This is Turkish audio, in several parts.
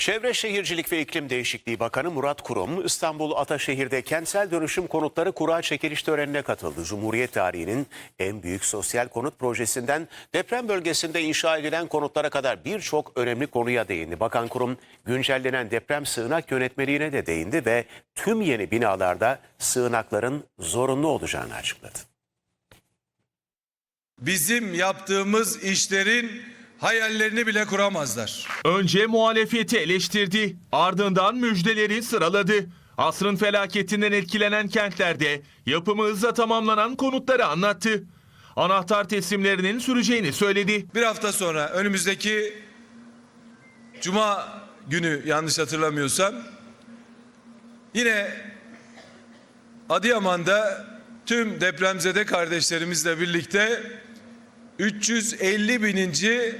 Çevre Şehircilik ve İklim Değişikliği Bakanı Murat Kurum, İstanbul Ataşehir'de kentsel dönüşüm konutları kura çekiliş törenine katıldı. Cumhuriyet tarihinin en büyük sosyal konut projesinden deprem bölgesinde inşa edilen konutlara kadar birçok önemli konuya değindi. Bakan Kurum, güncellenen deprem sığınak yönetmeliğine de değindi ve tüm yeni binalarda sığınakların zorunlu olacağını açıkladı. bizim yaptığımız işlerin hayallerini bile kuramazlar. Önce muhalefeti eleştirdi, ardından müjdeleri sıraladı. Asrın felaketinden etkilenen kentlerde yapımı hızla tamamlanan konutları anlattı. Anahtar teslimlerinin süreceğini söyledi. Bir hafta sonra önümüzdeki Cuma günü yanlış hatırlamıyorsam yine Adıyaman'da tüm depremzede kardeşlerimizle birlikte 350 bininci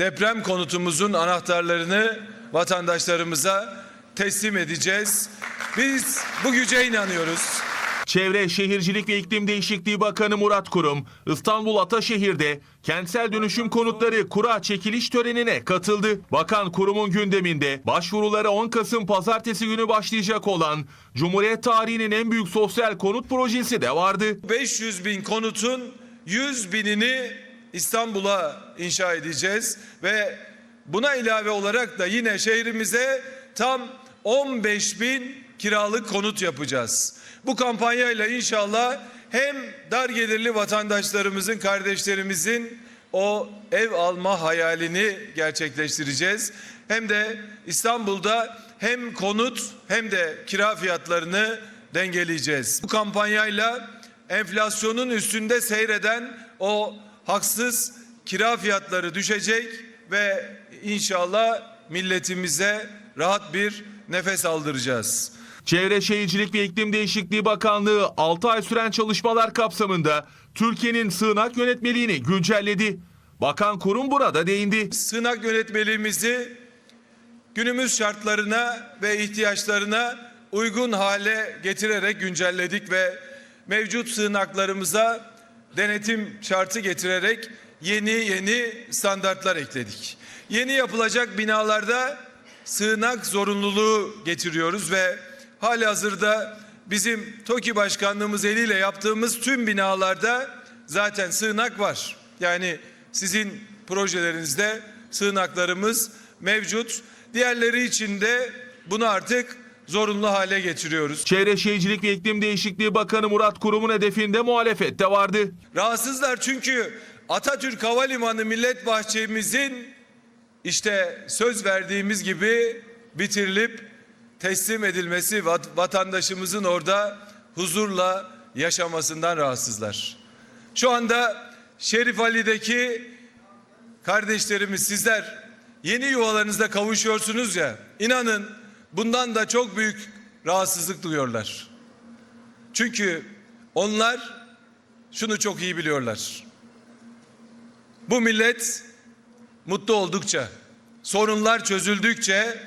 deprem konutumuzun anahtarlarını vatandaşlarımıza teslim edeceğiz. Biz bu güce inanıyoruz. Çevre, Şehircilik ve İklim Değişikliği Bakanı Murat Kurum, İstanbul Ataşehir'de kentsel dönüşüm konutları kura çekiliş törenine katıldı. Bakan Kurum'un gündeminde başvuruları 10 Kasım pazartesi günü başlayacak olan Cumhuriyet tarihinin en büyük sosyal konut projesi de vardı. 500 bin konutun 100 binini İstanbul'a inşa edeceğiz ve buna ilave olarak da yine şehrimize tam 15 bin kiralık konut yapacağız. Bu kampanyayla inşallah hem dar gelirli vatandaşlarımızın, kardeşlerimizin o ev alma hayalini gerçekleştireceğiz. Hem de İstanbul'da hem konut hem de kira fiyatlarını dengeleyeceğiz. Bu kampanyayla enflasyonun üstünde seyreden o haksız kira fiyatları düşecek ve inşallah milletimize rahat bir nefes aldıracağız. Çevre Şehircilik ve İklim Değişikliği Bakanlığı 6 ay süren çalışmalar kapsamında Türkiye'nin sığınak yönetmeliğini güncelledi. Bakan Kurum burada değindi. Sığınak yönetmeliğimizi günümüz şartlarına ve ihtiyaçlarına uygun hale getirerek güncelledik ve mevcut sığınaklarımıza denetim şartı getirerek yeni yeni standartlar ekledik. Yeni yapılacak binalarda sığınak zorunluluğu getiriyoruz ve hali hazırda bizim TOKİ başkanlığımız eliyle yaptığımız tüm binalarda zaten sığınak var. Yani sizin projelerinizde sığınaklarımız mevcut. Diğerleri için de bunu artık zorunlu hale getiriyoruz. Çevre Şehircilik ve İklim Değişikliği Bakanı Murat Kurum'un hedefinde muhalefet de vardı. Rahatsızlar çünkü Atatürk Havalimanı Millet Bahçemizin işte söz verdiğimiz gibi bitirilip teslim edilmesi vat- vatandaşımızın orada huzurla yaşamasından rahatsızlar. Şu anda Şerif Ali'deki kardeşlerimiz sizler yeni yuvalarınızda kavuşuyorsunuz ya inanın bundan da çok büyük rahatsızlık duyuyorlar. Çünkü onlar şunu çok iyi biliyorlar. Bu millet mutlu oldukça, sorunlar çözüldükçe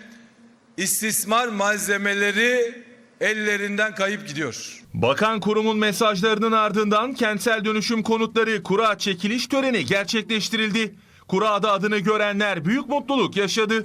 istismar malzemeleri ellerinden kayıp gidiyor. Bakan Kurum'un mesajlarının ardından kentsel dönüşüm konutları kura çekiliş töreni gerçekleştirildi. Kurada adını görenler büyük mutluluk yaşadı.